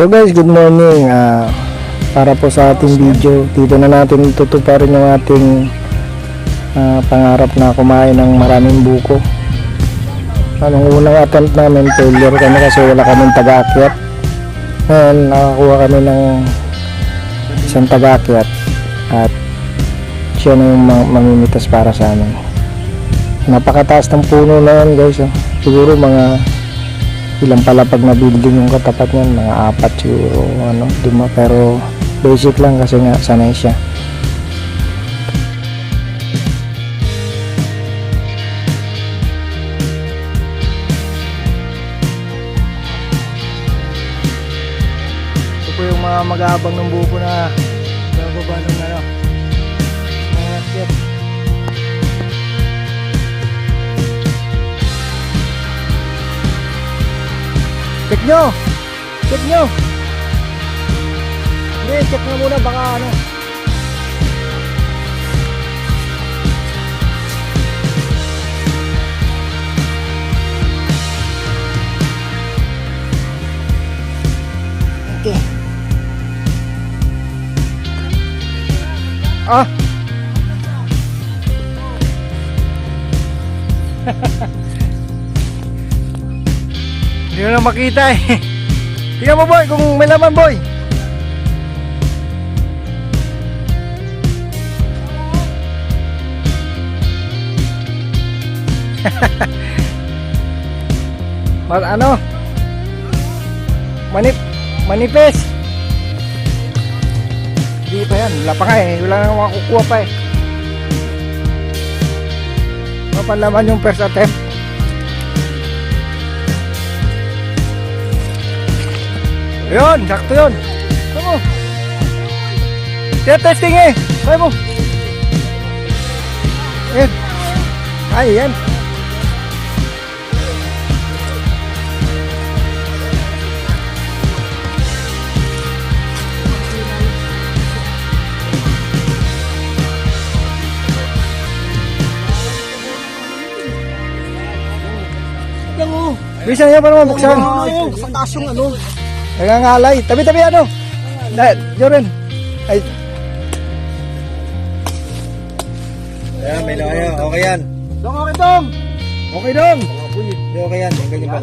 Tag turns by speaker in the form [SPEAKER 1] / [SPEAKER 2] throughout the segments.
[SPEAKER 1] So guys, good morning. Ah, para po sa ating video, dito na natin tutuparin yung ating ah, pangarap na kumain ng maraming buko. Anong unang attempt namin, failure kami kasi wala kaming taga-akyat. Ngayon, nakakuha kami ng isang taga-akyat at siya na yung ma- mamimitas para sa amin. Napakataas ng puno na yan guys. Oh. Siguro mga ilang palapag na building yung katapat niyan mga apat siguro ano lima pero basic lang kasi nga sanay siya. Yung mga mag-aabang ng buko na nababa ng ano mga chef Check nyo! Check nyo! Hindi, check nyo muna baka ano. Okay. Ah! Hindi na makita eh. Tingnan mo boy, kung may laman boy. Mas ano? Manip, manipis. Hindi pa yan, wala pa nga eh. Wala nang makukuha pa eh. Mapalaman yung first attempt. Yun, sakto yun. Sabi mo. Kaya testing eh. Sabi mo. Yan. Ay, yan. Bisa niya para mabuksan.
[SPEAKER 2] Sa taas ano.
[SPEAKER 1] Nangangalay. Tabi-tabi ano? Na, Joren. Ay,
[SPEAKER 2] Ayan, may laya. Okay yan.
[SPEAKER 1] Dong, okay dong. Okay dong.
[SPEAKER 2] Okay yan. Yung ganyan ba?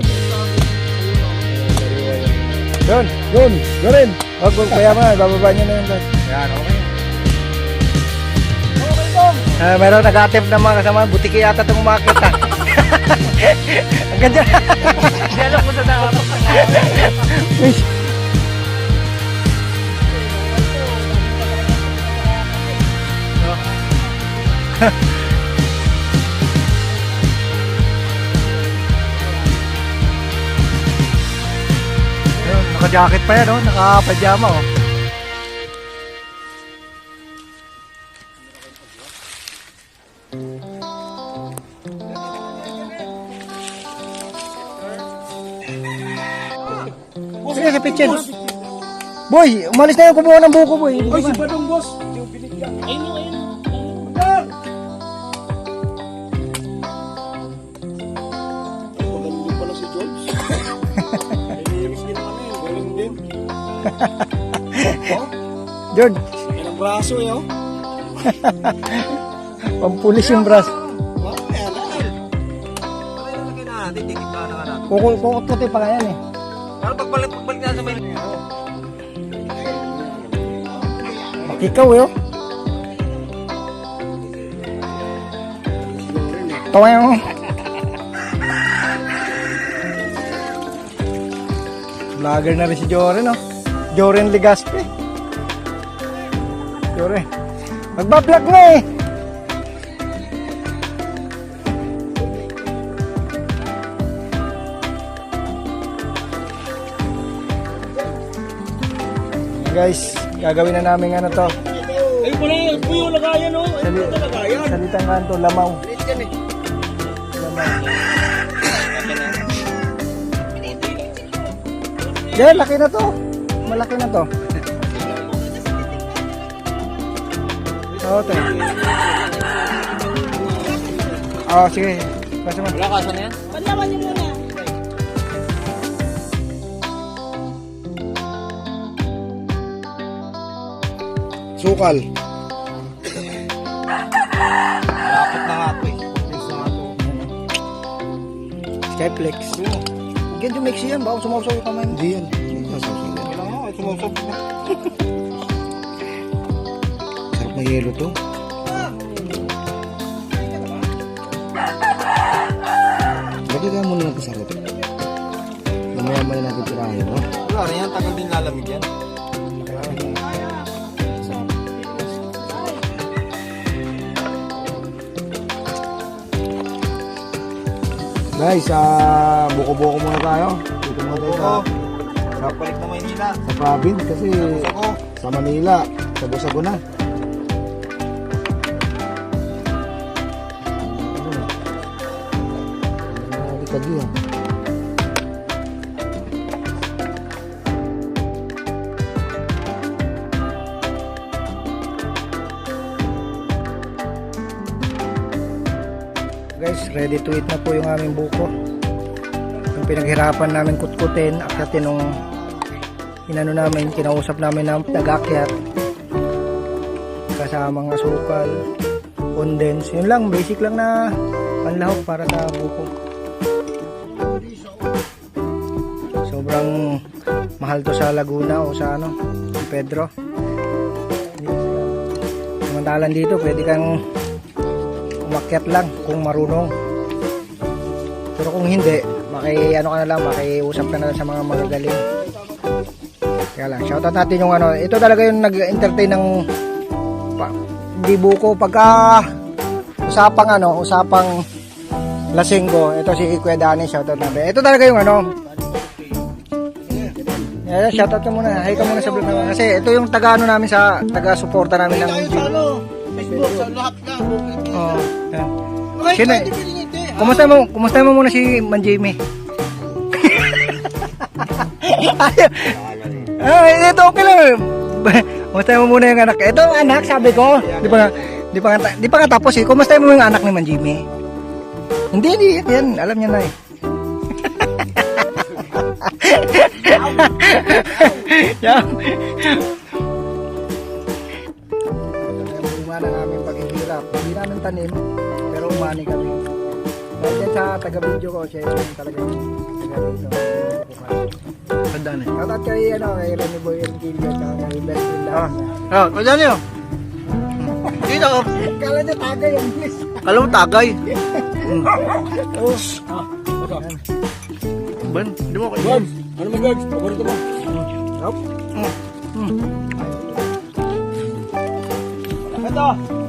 [SPEAKER 1] Yun, yun, Joren. Wag, wag, kaya mo bababa niya na yun.
[SPEAKER 2] Yan, okay.
[SPEAKER 1] Ah, meron nag-attempt na mga kasama, butiki yata itong umakit ha. Ang ganda. Hindi alam ko sa nakapag. Naka-jacket pa yan, oh. naka-pajama. Oh. Sige, sa pitchin. Boy, umalis na yung kumuha ng buko, boy. Boy, si
[SPEAKER 2] Badong boss. Magaling pala si George. Yan ang braso eh oh.
[SPEAKER 1] pampulis yung brass.
[SPEAKER 2] Oh, ayan, ayan. Okay lang lagay natin. Dikit ka na nga natin.
[SPEAKER 1] Kukul kukut pa nga yan eh.
[SPEAKER 2] Para pagbalik, pagbalik na sa may...
[SPEAKER 1] Makikaw eh, oh. Tawa yung... Vlogger na rin si Joren, oh. Joren Legaspi. Joren. Magbablog na eh. Guys, gagawin na namin ano to.
[SPEAKER 2] Ay, pala yung puyo lagayan oh. Ay,
[SPEAKER 1] Sali-
[SPEAKER 2] puyo lagayan.
[SPEAKER 1] Salitang nga to, lamaw.
[SPEAKER 2] Yan eh.
[SPEAKER 1] Lamaw. Yeah, laki na to. Malaki na to. Oo, te. Oo, sige. Basta mo.
[SPEAKER 2] Wala ka, na yan?
[SPEAKER 3] Panlawan niyo muna.
[SPEAKER 2] Sukal.
[SPEAKER 3] Lapit na nga ito eh. Complex na nga ito.
[SPEAKER 1] Skyflex. Ganyan yung mix yan. Baka sumausaw yung kamay mo.
[SPEAKER 2] Hindi yan.
[SPEAKER 3] Kailangan nga, sumusok na.
[SPEAKER 2] Sarap na yelo to. Lagay ka muna natin sa rep. Mamaya muna natin tirahin, no?
[SPEAKER 3] Wala rin yan, tagal din lalamig yan.
[SPEAKER 2] Guys, ah, buko-buko muna tayo. Dito muna tayo sa.
[SPEAKER 3] Sarap balik na Maynila.
[SPEAKER 2] sa province kasi
[SPEAKER 3] Ako.
[SPEAKER 2] sa Manila, sago-sago na. Ano na? Ano na?
[SPEAKER 1] Guys, ready to eat na po yung aming buko. Yung pinaghirapan namin kutkutin, akyatin nung inano namin, kinausap namin ng nag-akyat. Kasama mga sukal, condense. Yun lang, basic lang na panlahok para sa buko. Sobrang mahal to sa Laguna o sa ano, Pedro. Samantalan dito, pwede kang umakyat lang kung marunong. Pero kung hindi, maki ano ka na lang, makiusap ka na lang sa mga magagaling. Kaya lang, shoutout natin yung ano, ito talaga yung nag-entertain ng pa, hindi buko pagka usapang ano, usapang lasinggo. Ito si Kuya Dani, shoutout natin. Ito talaga yung ano, Yeah, shoutout ka muna. Hi ka muna sa vlog namin. Kasi ito yung taga ano namin sa taga-suporta namin ng
[SPEAKER 3] sa lahat ka.
[SPEAKER 1] Oh. yan. Sino? Kumusta mo? Kumusta mo muna si Man Jamie? Ayaw. Ah, ito okay lang. Kumusta mo muna yung anak? Ito ang anak, sabi ko. Di pa nga, di pa nga, di pa nga tapos eh. Kumusta mo yung anak ni Man Jamie? Hindi, hindi. Yan, alam niya na eh. Yan. Bunga ng aming paghihirap. Hindi namin tanim, pero umani kami. Dahil sa taga-video ko, siya yung talagang taga-dito.
[SPEAKER 3] Tandaan eh.
[SPEAKER 1] Shoutout kay, ano, kay Remy Boy Erquilio, at kay best friend
[SPEAKER 3] Ah.
[SPEAKER 1] namin.
[SPEAKER 3] Oh, tandaan niyo. Dito,
[SPEAKER 1] Kala niya tagay ang bis.
[SPEAKER 3] kalawang tagay.
[SPEAKER 1] Oh.
[SPEAKER 3] Ban, di mo kayo.
[SPEAKER 2] Ano mo, George? Paborito mo?
[SPEAKER 1] Yup.
[SPEAKER 3] Ito.